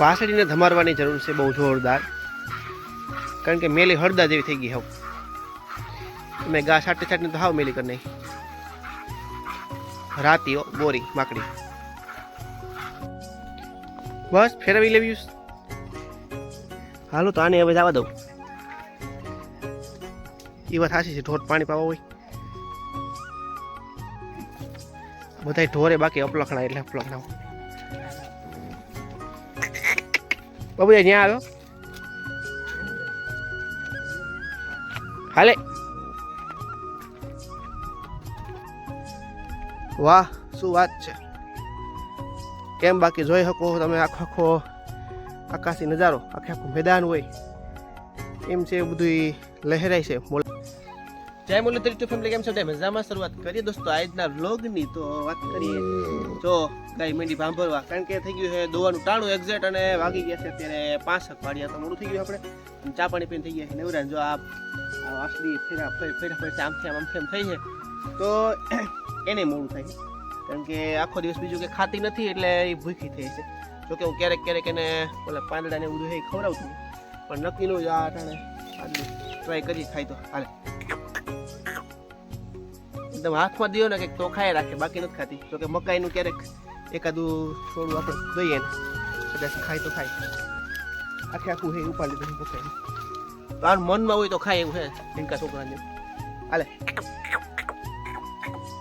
વાસળીને ધમારવાની જરૂર છે, બહુ જોરદાર. કારણ કે મેલી હળદા જેવી થઈ ગઈ હવે. તમે ગા સાટે સાટને તો હાવ મેલી કરી નહીં રાતીઓ, બોરી, માકડી. બસ, ફેરવી લેવી હાલો, તો આને હવે જવા દઉં. એ વાત હાસી છે, ઢોર પાણી પાવા હોય. બધા ઢોરે બાકી અપલખણા એટલે અપલખણા બાબુજી ત્યાં આવ્યો હાલે વાહ શું વાત છે કેમ બાકી જોઈ શકો તમે આખો આખો આકાશી નજારો આખે આખું મેદાન હોય એમ છે બધું લહેરાય છે જય મુરલીધર ટુ ફેમિલી, કેમ છો? તે શરૂઆત કરીએ. દોસ્તો, આજના વ્લોગની તો વાત કરીએ. જો ગાય મેંડી ભાંભરવા, કારણ કે થઈ ગયું છે દોવાનું ટાણું એક્ઝેટ અને વાગી ગયા છે અત્યારે પાંચ વાગ્યા તો મોડું થઈ ગયું આપણે. ચા પાણી પીને થઈ ગયા છે. નવરા જો આ વાસડી ફેરા ફેરા ફેરા આમ આમથી આમ થઈ છે તો એને મોડું થાય. કારણ કે આખો દિવસ બીજું કે ખાતી નથી, એટલે એ ભૂખી થઈ છે. જોકે હું ક્યારેક ક્યારેક એને ઓલા પાંદડાને બધું એ ખવડાવતું પણ નક્કીનું જ આ ટાણે ટ્રાય કરી ખાઈ તો. હાલે. એકદમ હાથમાં દિયો ને કંઈક તો ખાઈ રાખે બાકી નથી ખાતી તો કે મકાઈનું ક્યારેક એકાદું થોડું આપણે દઈએ ને કદાચ ખાય તો ખાય આખે આખું હે ઉપાડી લીધું મકાઈનું તો આ મનમાં હોય તો ખાય એવું છે ટીંકા છોકરાને હાલે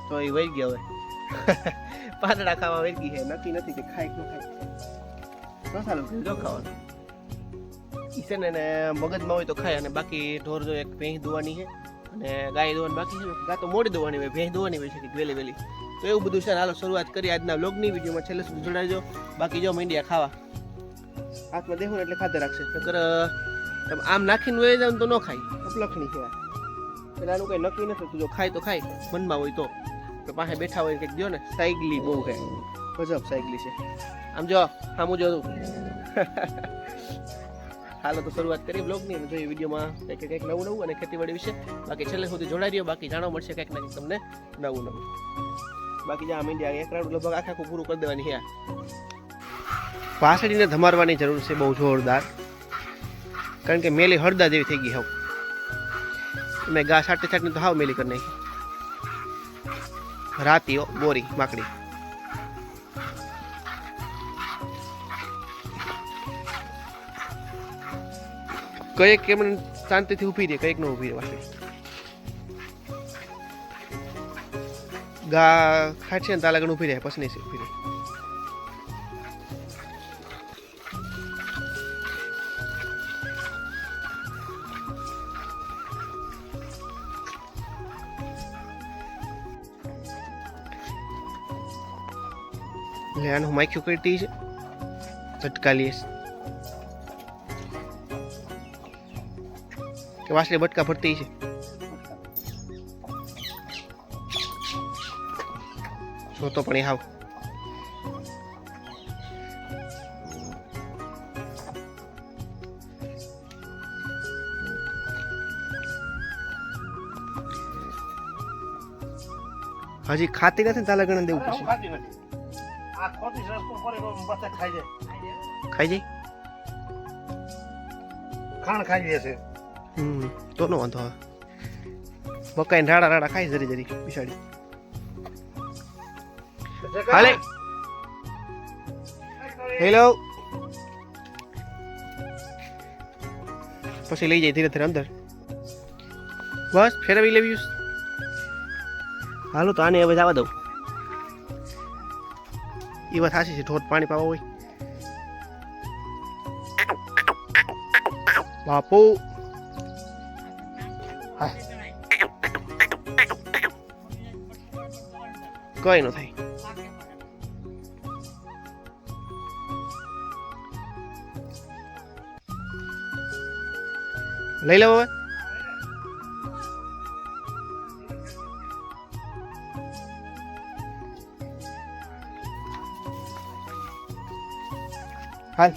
તો એ વહી ગયા હવે પાંદડા ખાવા વહી ગઈ છે નક્કી નથી કે ખાય કે ન ખાય સારું જો ખાવાનું ઈ છે ને એને મગજમાં હોય તો ખાય અને બાકી ઢોર જો એક ભેંસ દોવાની છે અને ગાય દોવાની બાકી છે. ગા તો મોડી દોવાની હોય, ભેંસ દોવાની હોય છે કે વહેલી વહેલી તો એવું બધું છે. હાલો શરૂઆત કરી આજના વ્લોગની. વિડીયોમાં છેલ્લે સુધી જોડાજો. બાકી જો મંડિયા ખાવા. હાથમાં દેખું એટલે ખાતે રાખશે. નકર તમે આમ નાખીને વહી જાવ તો ન ખાય. આ. એટલે આનું કઈ નક્કી નથી તું જો ખાય તો ખાય. મનમાં હોય તો. પાસે બેઠા હોય કંઈક દો ને સાયકલી બહુ કહે ગજબ સાયકલી છે. આમ જો આમ જો. હાલો તો શરૂઆત કરી બ્લોગની. અને જોઈએ વિડીયોમાં કંઈક કંઈક નવું નવું અને ખેતીવાડી વિશે બાકી છેલ્લે સુધી જોડાઈ રહ્યો. બાકી જાણવા મળશે કંઈક ને કંઈક તમને નવું નવું બાકી જ્યાં મીડિયા એક રાઉન્ડ લગભગ આખા આખું પૂરું કરી દેવાની છે પાસડીને ધમારવાની જરૂર છે બહુ જોરદાર. કારણ કે મેલી હળદા જેવી થઈ ગઈ હવે મેં ગા છાટી છાટીને તો હાવ મેલી કરી નાખી. રાતીઓ બોરી, માકડી. કંઈક કેમ શાંતિથી ઊભી રહે કંઈક ન ઊભી રહે વાસળી ગા ખાટશે ને તાલા ઊભી રહે પછી નહીં ઊભી રહે. એટલે આનું માખ્યું કરતી છે. ઝટકા લઈશ કે વાસળી બટકા ભરતી છે. જો તો પણ એ હાવ. હજી ખાતી નથી તાલા ગણ દેવું પડશે ખાઈ જાય. ખાઈ જાય? ખાણ ખાઈ જાય છે. હમ, તો નો વાંધો આવે. મકાઈ રાડા રાડા ખાઈ જરી જરી, બિસાડી. હાલે. હેલો પછી લઈ જાય ધીરે ધીરે અંદર. બસ, ફેરવી લેવી હાલો, તો આને હવે જવા દઉં. એ વાત સાચી છે, ઢોર પાણી પાવા હોય. બાપુ. કઈ ન થાય. લઈ લો હવે. હાલ.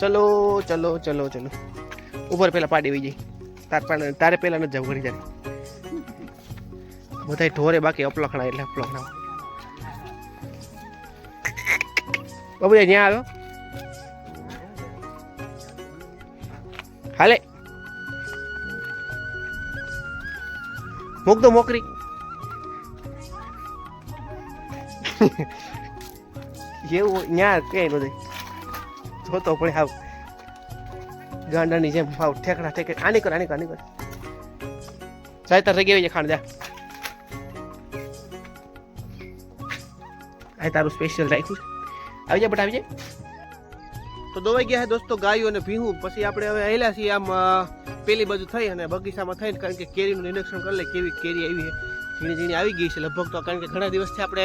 ચલો ચલો ચલો ચલો. ઉપર પેલા પાડી વઈ જાય તાર પણ તારે પહેલાં નથી જવું ઘડી જાય. બધા ઢોરે બાકી અપલખણા એટલે અપલખણા. બાબુ ત્યાં આવ્યો? હાલે. મૂક દો મોકરી. એવું ત્યાં કઈ નથી જોતો પણ આવ ગાંડાની જેમ ભાવ ઠેકડા ઠેકે આની કર આની કર આની કર. જાય તાર રહી ગઈ ખાણ જા. આ તારું સ્પેશિયલ રાખ્યું છે. આવી જાય બટ, આવી જાય તો દોવાઈ ગયા છે દોસ્તો, ગાયો અને ભીહું. પછી આપણે હવે આવેલા છીએ આમ પેલી બાજુ થઈ અને બગીચામાં થઈને કારણ કે કેરીનું નિરીક્ષણ કરી લે કેવી કેરી આવી છે ઝીણી ઝીણી આવી ગઈ છે લગભગ તો, કારણ કે ઘણા દિવસથી આપણે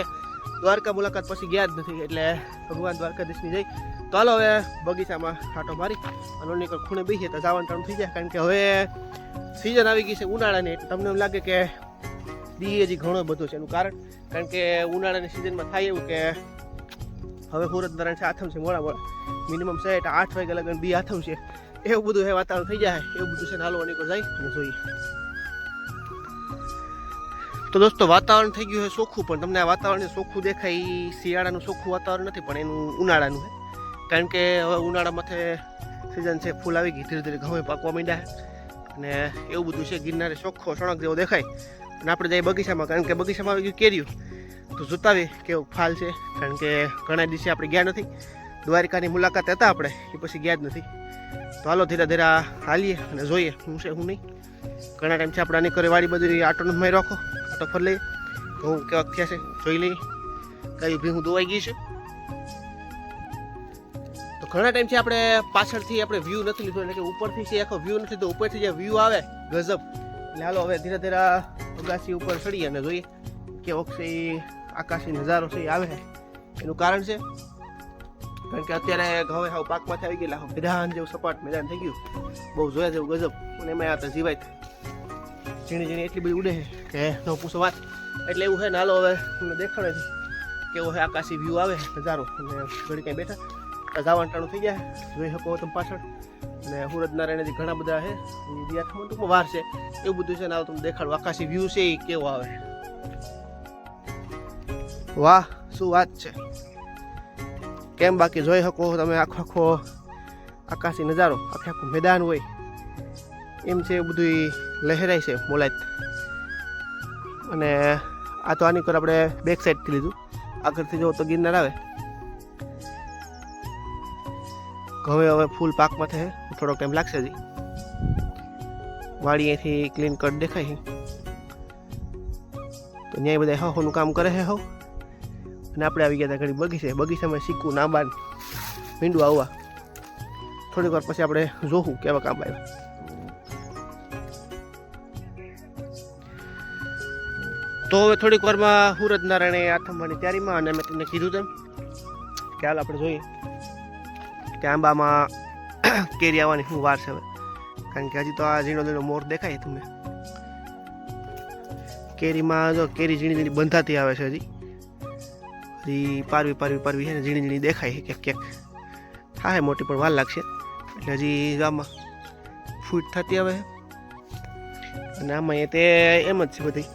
દ્વારકા મુલાકાત પછી ગયા જ નથી, એટલે ભગવાન દ્વારકાધીશની જઈ તો હવે બગીચામાં આટો મારી અને ઓની ખૂણે બેસીએ તો જવાનું ટાઈમ થઈ જાય, કારણ કે હવે સિઝન આવી ગઈ છે ઉનાળાની, એટલે તમને એમ લાગે કે દી હજી ઘણું બધું છે એનું કારણ કારણ કે ઉનાળાની સિઝનમાં થાય એવું કે હવે સુરત નારાયણ છે, આથમ છે, મોડા મોડા. મિનિમમ છે, એટલે આઠ વાગે લગન બી આથમ છે. એવું બધું હે વાતાવરણ થઈ જાય, એવું બધું છે હાલો નીકળ જાય અને જોઈએ. તો દોસ્તો, વાતાવરણ થઈ ગયું છે ચોખ્ખું પણ તમને આ વાતાવરણ ચોખ્ખું દેખાય, શિયાળાનું ચોખ્ખું વાતાવરણ નથી, પણ એનું ઉનાળાનું છે કારણ કે હવે ઉનાળામાં સિઝન છે, ફૂલ આવી ગઈ, ધીરે ધીરે ઘઉં પાકવા માંડ્યા છે. અને એવું બધું છે, ગિરનારે ચોખ્ખો સણક જેવો દેખાય. અને આપણે જઈએ બગીચામાં, કારણ કે બગીચામાં આવી ગયું કેર્યું તો જોતાવી કેવું ફાલ છે, કારણ કે ઘણા દિવસે આપણે ગયા નથી. દ્વારિકાની મુલાકાત હતા આપણે, એ પછી ગયા જ નથી. તો હાલો, ધીરે ધીરે હાલીએ અને જોઈએ, હું છે, હું નહીં. ઘણા ટાઈમથી આપણે આની કરે વાડી બધી આટો નમાઈ રાખો, આટો ફરી લઈએ. ઘઉં કેવાક થયા છે, જોઈ લઈએ. કયું ભીહું દોવાઈ ગઈ છે. તો ઘણા ટાઈમથી આપણે પાછળથી આપણે વ્યૂ નથી લીધો, એટલે કે ઉપરથી છે, આખો વ્યૂ નથી, તો ઉપરથી જે વ્યૂ આવે, ગજબ. એટલે હાલો, હવે ધીરે ધીરે અગાસી ઉપર ચડીએ અને જોઈએ કે છે આકાશી નજારો છે, એ આવે એનું કારણ છે, કારણ કે અત્યારે હવે હાવ પાકમાંથી આવી ગયેલા મેદાન જેવું સપાટ મેદાન થઈ ગયું. બહુ જોયા જેવું ગજબ. અને એમાં આ જીવાય. ઝીણી ઝીણી એટલી બધી ઉડે છે કે ન પૂછો વાત. એટલે એવું છે ને, હાલો, હવે તમને દેખાડે છે. કેવો છે આકાશી વ્યૂ આવે નજારો. અને ઘડી ક્યાંય બેઠા. જવાનું ટાણું થઈ ગયા જોઈ શકો તમે પાછળ. અને સુરત નારાયણથી ઘણા બધા છે. ટૂંકમાં વાર છે. એવું બધું છે ને આવું તમને દેખાડું. આકાશી વ્યૂ છે એ કેવો આવે વાહ, શું વાત છે. કેમ બાકી? જોઈ શકો તમે આખો આખો આકાશી નજારો. આખે આખું મેદાન હોય. એમ છે બધું લહેરાય છે મોલાયત અને આ તો આની પર આપણે બેક સાઈડથી લીધું. આગળથી જો તો ગિરનાર આવે. હવે હવે ફૂલ પાકમાં થશે. થોડો ટાઈમ લાગશે હજી. વાડી અહીંથી ક્લીન કટ દેખાય છે. તો ત્યાં બધા હવાનું કામ કરે છે હવ અને આપણે આવી ગયા હતા ઘડી બગીચે. બગીચામાં શીખવું નાબાન મીંડું આવવા. થોડીક વાર પછી આપણે જોવું કેવા કામ આવ્યા. તો હવે થોડીક વારમાં સુરત નારાયણે આથમવાની તૈયારીમાં અને મેં તમને કીધું તેમ કે હાલ આપણે જોઈએ. કે આંબામાં કેરી આવવાની શું વાર છે હવે? કારણ કે હજી તો આ ઝીણો ઝીણો મોર દેખાય તમને. કેરીમાં જો કેરી ઝીણી ઝીણી બંધાતી આવે છે હજી. હજી પારવી પારવી પારવી છે ને ઝીણી ઝીણી દેખાય છે ક્યાંક ક્યાંક. થાય મોટી પણ વાર લાગશે. એટલે હજી આમાં ફૂટ થતી આવે અને આમાં એ તે એમ જ છે બધી.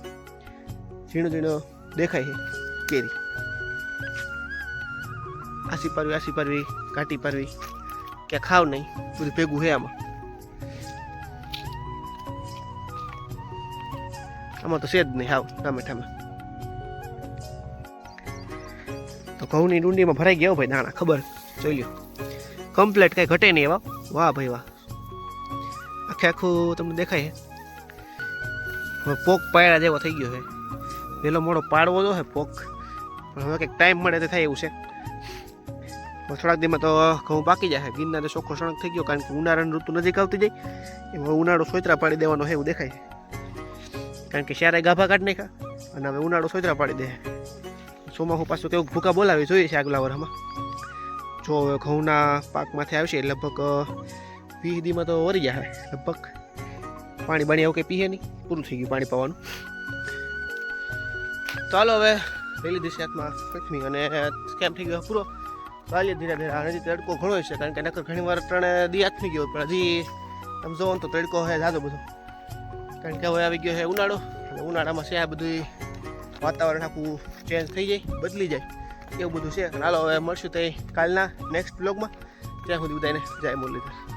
ઝીણો ઝીણો દેખાય છે કેરી. આસી પારવી આસી પારવી. કાટી પરવી. કે ખાવ નહીં, બધું ભેગું છે આમાં. આમાં તો છે જ નહીં, હાવ, ટામેટામાં. ટામે તો ઘઉંની ડુંડીમાં ભરાઈ ગયા હો ભાઈ દાણા ખબર? જોઈ લ્યો. કમ્પ્લેટ કાંઈ ઘટે નહીં એવા. વાહ ભાઈ વાહ. આખે આખું તમને દેખાય હવે પોક પાયડા જેવો થઈ ગયો છે પેલો મોડો પાડવો જો છે પોક. પણ હવે કંઈક ટાઈમ મળે તો થાય એવું છે. થોડાક દીમાં તો ઘઉં પાકી જાય. ગિરનારે ચોખ્ખો સણક થઈ ગયો કારણ કે ઉનાળાની ઋતુ નજીક આવતી જાય એમાં ઉનાળો સોયત્રા પાડી દેવાનો છે એવું દેખાય. કારણ કે શ્યારે ગાભા કાઢ નાખ્યા અને હવે ઉનાળો સોયત્રા પાડી દે. ચોમાસું પાછું કેવું ભૂકા બોલાવી જોઈએ છે આગલા વર્ષમાં જો હવે ઘઉંના પાકમાંથી આવશે લગભગ વીસ દીમાં તો વરી જાય લગભગ. પાણી બાણી એવું કંઈ પીએ નહીં. પૂરું થઈ ગયું પાણી પાવાનું. ચાલો હવે લઈ લીધી છે હાથમાં પ્રથમી અને કેમ થઈ ગયો પૂરો? ચાલીએ ધીરે ધીરે. આ હજી તડકો ઘણો છે, કારણ કે નકર ઘણી વાર ત્રણે દી હાથ થઈ ગયો પણ હજી તમે જોવો તો તડકો છે જાજો બધો. કારણ કે હવે આવી ગયો છે ઉનાળો અને ઉનાળામાં છે આ બધું વાતાવરણ આખું ચેન્જ થઈ જાય, બદલી જાય, એવું બધું છે. હાલો, હવે મળશું તે કાલના નેક્સ્ટ બ્લોગમાં ત્યાં સુધી બધાને જય મુરલીધર.